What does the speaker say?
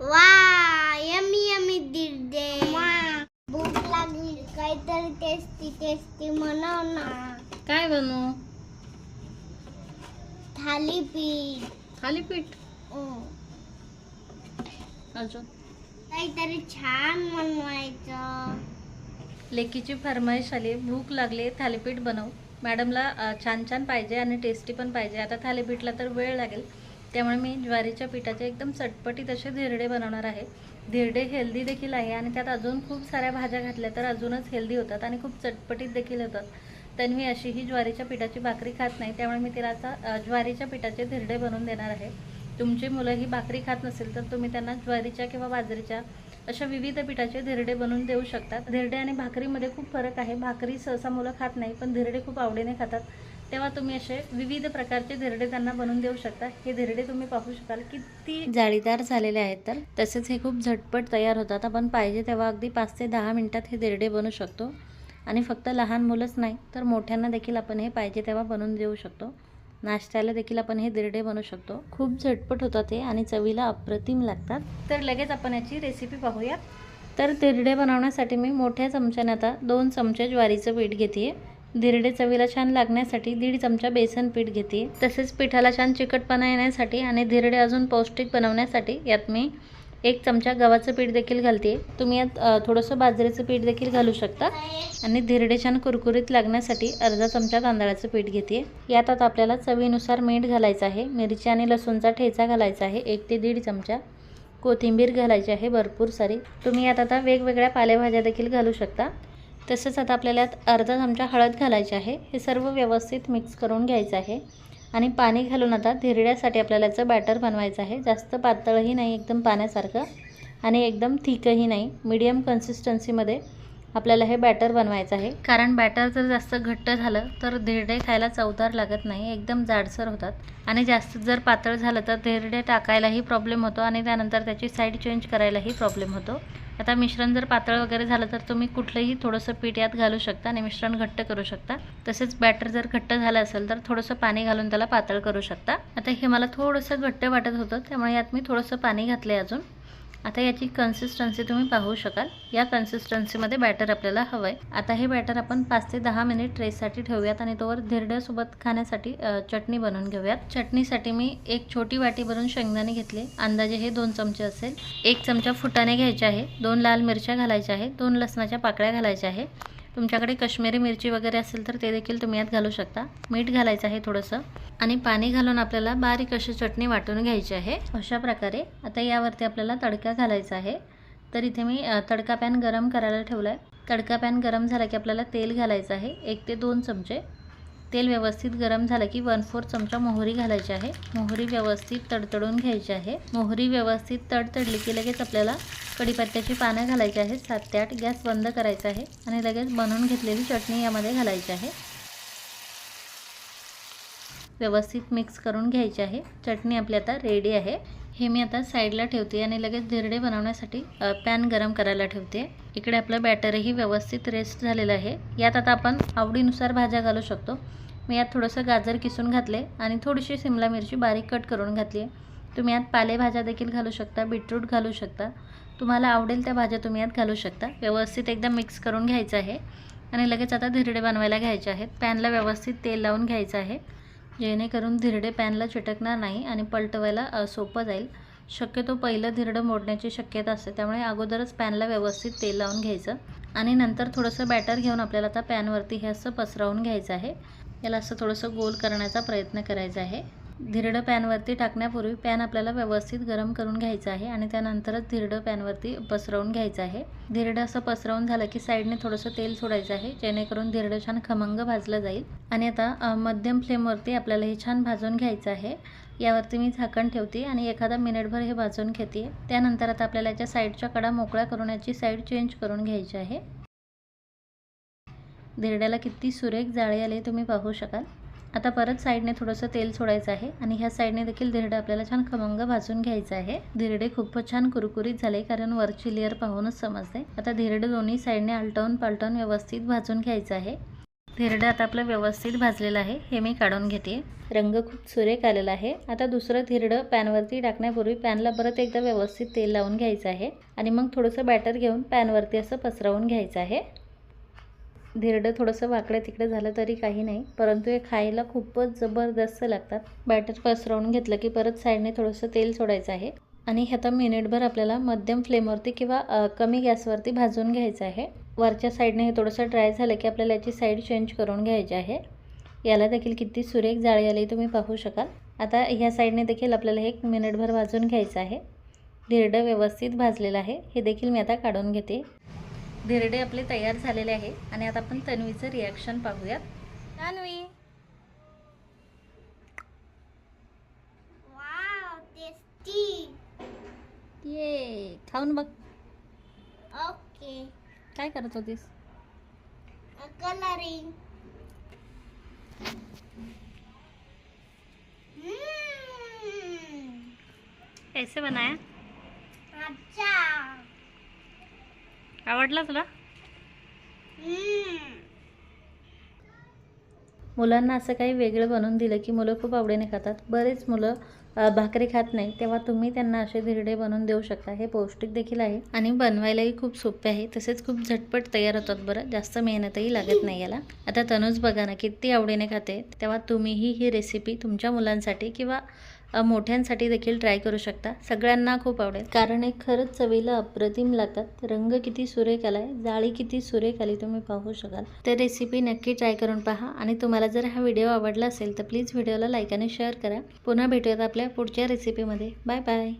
वा yummy yummy दिर्दे भूक लागली काहीतरी टेस्टी टेस्टी बनव ना. काय बनवू? थालीपीठ. थालीपीठ? हं. अजून? काहीतरी छान बनवायचं. लेकीची फरमाईश आली. भूक लागली थालीपीठ बनव. मॅडमला अ, छान छान पाहिजे आणि टेस्टी पण पाहिजे. आता थालीपीठला तर वेळ लागेल. त्यामुळे मी ज्वारीच्या पिठाचे एकदम चटपटीत असे धिरडे बनवणार आहे. धिरडे हेल्दी देखील आहे आणि त्यात अजून खूप साऱ्या भाज्या घातल्या तर अजूनच हेल्दी होतात आणि खूप चटपटीत देखील होतात. तन्वी अशी ही ज्वारीच्या पिठाची भाकरी खात नाही त्यामुळे मी तिला आता ज्वारीच्या पिठाचे धिरडे बनवून देणार आहे. तुमची मुलं ही भाकरी खात नसेल तर तुम्ही त्यांना ज्वारीच्या किंवा बाजरीच्या अशा विविध पिठाचे धिरडे बनवून देऊ शकतात धिरडे आणि भाकरीमध्ये खूप फरक आहे. भाकरी सहसा मुलं खात नाही पण धिरडे खूप आवडीने खातात. तेव्हा तुम्ही असे विविध प्रकारचे धिरडे त्यांना बनवून देऊ शकता. हे धिरडे तुम्ही पाहू शकाल किती जाळीदार झालेले आहेत तर. तसेच हे खूप झटपट तयार होतात. आपण पाहिजे तेव्हा अगदी पाच ते दहा मिनटात हे धिरडे बनवू शकतो. आणि फक्त लहान मुलंच नाही तर मोठ्यांना देखील आपण हे पाहिजे तेव्हा बनवून देऊ शकतो. नाश्त्याला देखील आपण हे दिरडे बनवू शकतो. खूप झटपट होतात ते आणि चवीला अप्रतिम लागतात. तर लगेच आपण याची रेसिपी पाहूया. तर धिरडे बनवण्यासाठी मी मोठ्या चमच्याने आता दोन चमचे ज्वारीचं पीठ घेते धिरडे चवीला छान लागण्यासाठी दीड चमचा बेसन पीठ घेते. तसेच पिठाला छान चिकटपणा येण्यासाठी आणि धिरडे अजून पौष्टिक बनवण्यासाठी यात मी एक चमचा गव्हाचं पीठ देखील घालते. तुम्ही यात थोडंसं बाजरीचं पीठ देखील घालू शकता. आणि धिरडे छान कुरकुरीत लागण्यासाठी अर्धा चमचा तांदळाचं पीठ घेते. यात आता आपल्याला चवीनुसार मीठ घालायचं आहे. मिरची आणि लसूणचा ठेचा घालायचा आहे. एक ते दीड चमचा. कोथिंबीर घालायची आहे भरपूर सारी. तुम्ही यात आता वेगवेगळ्या पालेभाज्या देखील घालू शकता. तसंच आता आपल्याला अर्धा चमचा हळद घालायची आहे. हे सर्व व्यवस्थित मिक्स करून घ्यायचं आहे. आणि पाणी घालून आता धिरड्यासाठी आपल्याला याचं बॅटर बनवायचं आहे. जास्त पातळही नाही एकदम पाण्यासारखं. आणि एकदम थिकही नाही. मीडियम कन्सिस्टन्सीमध्ये आपल्याला हे बॅटर बनवायचं आहे. कारण बॅटर जर जास्त घट्ट झालं तर धिरडे खायला चवदार लागत नाही. एकदम जाडसर होतात. आणि जास्त जर पातळ झालं तर धिरडे टाकायलाही प्रॉब्लेम होतो. आणि त्यानंतर त्याची साईड चेंज करायलाही प्रॉब्लेम होतो. आता मिश्रण जर पातळ वगैरे झालं तर तुम्ही कुठलंही थोडंसं पीठ यात घालू शकता आणि मिश्रण घट्ट करू शकता. तसेच बॅटर जर घट्ट झालं असेल तर थोडंसं पाणी घालून त्याला पातळ करू शकता. आता हे मला थोडंसं घट्ट वाटत होतं त्यामुळे यात मी थोडंसं पाणी घातलं आहे अजून. आता याची कन्सिस्टन्सी तुम्ही पाहू शकाल. या कन्सिस्टन्सीमध्ये बॅटर आपल्याला हवं आहे आता हे बॅटर आपण पाच ते दहा मिनिट ट्रेससाठी ठेवूयात आणि तोवर धिरड्यासोबत खाण्यासाठी चटणी बनवून घेऊयात. चटणीसाठी मी एक छोटी वाटी भरून शेंगदाणे घेतले. अंदाजे हे दोन चमचे असेल. एक चमचा फुटाणे घ्यायचे आहे. दोन लाल मिरच्या घालायच्या आहे. दोन लसणाच्या पाकळ्या घालायच्या आहे. तुमच्याकडे कश्मीरी मिरची वगैरे असेल तर ते देखील तुम्ही यात घालू शकता. मीठ घालायचं आहे थोडंसं. आणि पाणी घालून आपल्याला बारीक अशी चटणी वाटून घ्यायची आहे. अशा प्रकारे आता यावरती आपल्याला तडका घालायचा आहे. तर इथे मी तडका पॅन गरम करायला ठेवला आहे तडका पॅन गरम झाला की आपल्याला तेल घालायचं आहे. एक ते दोन चमचे. तेल व्यवस्थित गरम झालं की वन फोर चमचा मोहरी घालायची आहे. मोहरी व्यवस्थित तडतडून घ्यायची आहे. मोहरी व्यवस्थित तडतडली की लगेच आपल्याला कढीपत्त्याची पानं घालायची आहेत. सात ते आठ गॅस बंद करायचा आहे आणि लगेच बनवून घेतलेली चटणी यामध्ये घालायची आहे. व्यवस्थित मिक्स करून घ्यायची आहे. चटणी आपली आता रेडी आहे. हे मी आता साईडला ठेवते आणि लगेच धिरडे बनवण्यासाठी पॅन गरम करायला ठेवते. इकडे आपलं बॅटरही व्यवस्थित रेस्ट झालेलं आहे. यात आता आपण आवडीनुसार भाज्या घालू शकतो. मी यात थोडंसं गाजर किसून घातले आणि थोडीशी सिमला मिरची बारीक कट करून घातली आहे. तुम्ही यात पालेभाज्या देखील घालू शकता बीटरूट घालू शकता. तुम्हाला आवडेल त्या भाज्या तुम्ही यात घालू शकता. व्यवस्थित एकदा मिक्स करून घ्यायचं आहे. आणि लगेच आता धिरडे बनवायला घ्यायचे आहेत. पॅनला व्यवस्थित तेल लावून घ्यायचं आहे. जेणेकरून धिरडे पॅनला चिटकणार नाही आणि पलटवायला सोपं जाईल. शक्यतो पहिलं धिरडं मोडण्याची शक्यता असते. त्यामुळे अगोदरच पॅनला व्यवस्थित तेल लावून घ्यायचं आणि नंतर थोडंसं बॅटर घेऊन आपल्याला आता पॅनवरती हे असं पसरवून घ्यायचं आहे. याला असं थोडंसं गोल करण्याचा प्रयत्न करायचा आहे. धिरडं पॅनवरती टाकण्यापूर्वी पॅन आपल्याला व्यवस्थित गरम करून घ्यायचं आहे आणि त्यानंतरच धिरडं पॅनवरती पसरवून घ्यायचं आहे. धिरडं असं पसरवून झालं की साईडने थोडंसं तेल सोडायचं आहे जेणेकरून धिरडं छान खमंग भाजलं जाईल. आणि आता मध्यम फ्लेमवरती आपल्याला हे छान भाजून घ्यायचं आहे. यावरती मी झाकण ठेवते आणि एखादा मिनिटभर हे भाजून घेते. त्यानंतर आता आपल्याला याच्या साईडच्या कडा मोकळ्या करून याची साईड चेंज करून घ्यायची आहे. धिरड्याला किती सुरेख जाळे आले तुम्ही पाहू शकाल. आता परत साईडने थोडंसं तेल सोडायचं आहे आणि ह्या साईडने देखील धिरडं आपल्याला छान खमंग भाजून घ्यायचं आहे. धिरडे खूपच छान कुरकुरीत झाले कारण वरची लेअर पाहूनच समजते. आता धिरडे दोन्ही साईडने आलटवून पालटवून व्यवस्थित भाजून घ्यायचं आहे. धिरडं आता आपलं व्यवस्थित भाजलेलं आहे. हे मी काढून घेते. रंग खूप सुरेख आलेला आहे. आता दुसरं धिरडं पॅनवरती टाकण्यापूर्वी पॅनला परत एकदा व्यवस्थित तेल लावून घ्यायचं आहे. आणि मग थोडंसं बॅटर घेऊन पॅनवरती असं पसरवून घ्यायचं आहे. धिरडं थोडंसं वाकडं तिकडे झालं तरी काही नाही. परंतु हे खायला खूपच जबरदस्त लागतात. बॅटर पसरवून घेतलं की परत साईडने थोडंसं तेल सोडायचं आहे. आणि ह्याचा मिनिटभर आपल्याला मध्यम फ्लेमवरती किंवा कमी गॅसवरती भाजून घ्यायचं आहे. वरच्या साईडने हे थोडंसं ड्राय झालं की आपल्याला याची साईड चेंज करून घ्यायची आहे. याला देखील किती सुरेख जाळी आली तुम्ही पाहू शकाल. आता ह्या साईडने देखील आपल्याला हे एक मिनिटभर भाजून घ्यायचं आहे. धिरडं व्यवस्थित भाजलेलं आहे. हे देखील मी आता काढून घेते. धिरडे आपले तयार झालेले आहे. आणि आता आपण तन्वीचं रिॲक्शन पाहूयात. तन्वी. वाव टेस्टी ये खाऊन बघ. ओके काय करत होतीस? कलरिंग कैसे बनाया? आवडला तुला. मुलांना असं काही वेगळं बनवून दिलं की मुलं खूप आवडीने खातात. बरेच मुलं भाकरी खात नाही तेव्हा तुम्ही त्यांना असे धिरडे बनवून देऊ शकता. हे पौष्टिक देखील आहे. आणि बनवायलाही खूप सोपे आहे. तसेच खूप झटपट तयार होतात बरं. जास्त मेहनतही लागत नाही याला. आता तनुज बघा ना किती आवडीने खाते. तेव्हा तुम्हीही ही रेसिपी तुमच्या मुलांसाठी किंवा मोठ्यांसाठी देखील ट्राय करू शकता. सगळ्यांना खूप आवडेल. कारण हे खरंच चवीला अप्रतिम लागतात. रंग किती सुरेख आलाय जाळी किती सुरेख आली तुम्ही पाहू शकाल. तर रेसिपी नक्की ट्राय करून पहा. आणि तुम्हाला जर हा व्हिडिओ आवडला असेल तर प्लीज व्हिडिओला लाईक आणि शेअर करा. पुन्हा भेटूयात आपल्या पुढच्या रेसिपीमध्ये बाय बाय